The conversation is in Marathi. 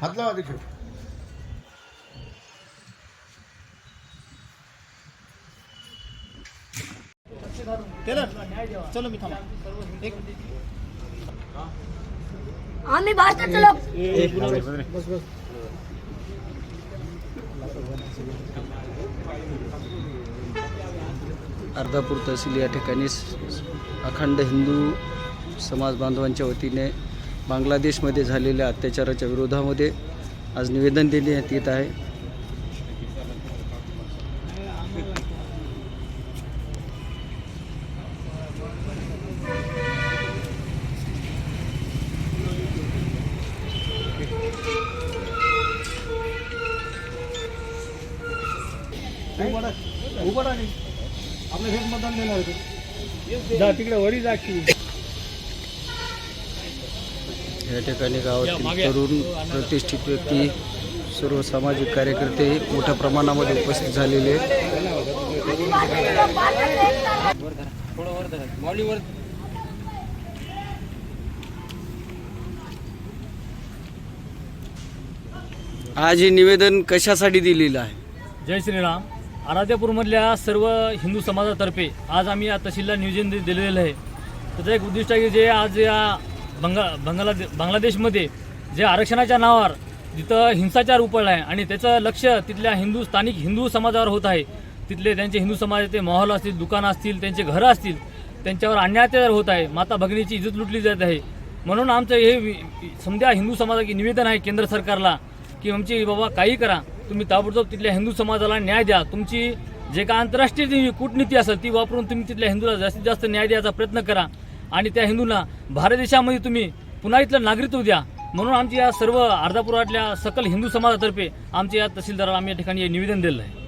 हात लावा देखील. चलो मी थांबा. एक. आम्ही भारताचे लोक. अर्धापूर तहसील या ठिकाणी अखंड हिंदू समाज बांधवांच्या वतीने बांगलादेशमध्ये झालेल्या अत्याचाराच्या विरोधामध्ये आज निवेदन देण्यात येत आहे. आपलं हेच मतदान देणार जा तिकडे वरी जा की. या ठिकाणी गावातील तरुण प्रतिष्ठित व्यक्ती सर्व सामाजिक कार्यकर्ते मोठ्या प्रमाणामध्ये उपस्थित झालेले. आज हे निवेदन कशासाठी दिलेलं आहे? जय श्रीराम. आराध्यापूरमधल्या सर्व हिंदू समाजातर्फे आज आम्ही या तहसीलला नियोजन दिलेलं आहे. त्याचं एक उद्दिष्ट आहे की जे आज या बंगा बंगला बांगलादेशमध्ये जे आरक्षणाच्या नावावर जिथं हिंसाचार उपळला आहे आणि त्याचं लक्ष तिथल्या हिंदू स्थानिक हिंदू समाजावर होत आहे. तिथले त्यांचे हिंदू समाजाचे मॉल असतील दुकानं असतील त्यांचे घरं असतील त्यांच्यावर अन्याय होत आहे. माता भगिनीची इज्जत लुटली जात आहे. म्हणून आमचं हे समजा हिंदू समाजाचे निवेदन आहे केंद्र सरकारला की आमची बाबा काही करा. तुम्ही ताबडतोब तिथल्या हिंदू समाजाला न्याय द्या. तुमची जे काय आंतरराष्ट्रीय कूटनीती असेल ती वापरून तुम्ही तिथल्या हिंदूला जास्तीत जास्त न्याय द्यायचा प्रयत्न करा. आणि त्या हिंदूंना भारत देशामध्ये तुम्ही पुन्हा इथलं नागरिकत्व द्या. म्हणून आमची या सर्व अर्धापुरातल्या सकल हिंदू समाजातर्फे आमच्या या तहसीलदाराला आम्ही या ठिकाणी निवेदन दिलं आहे.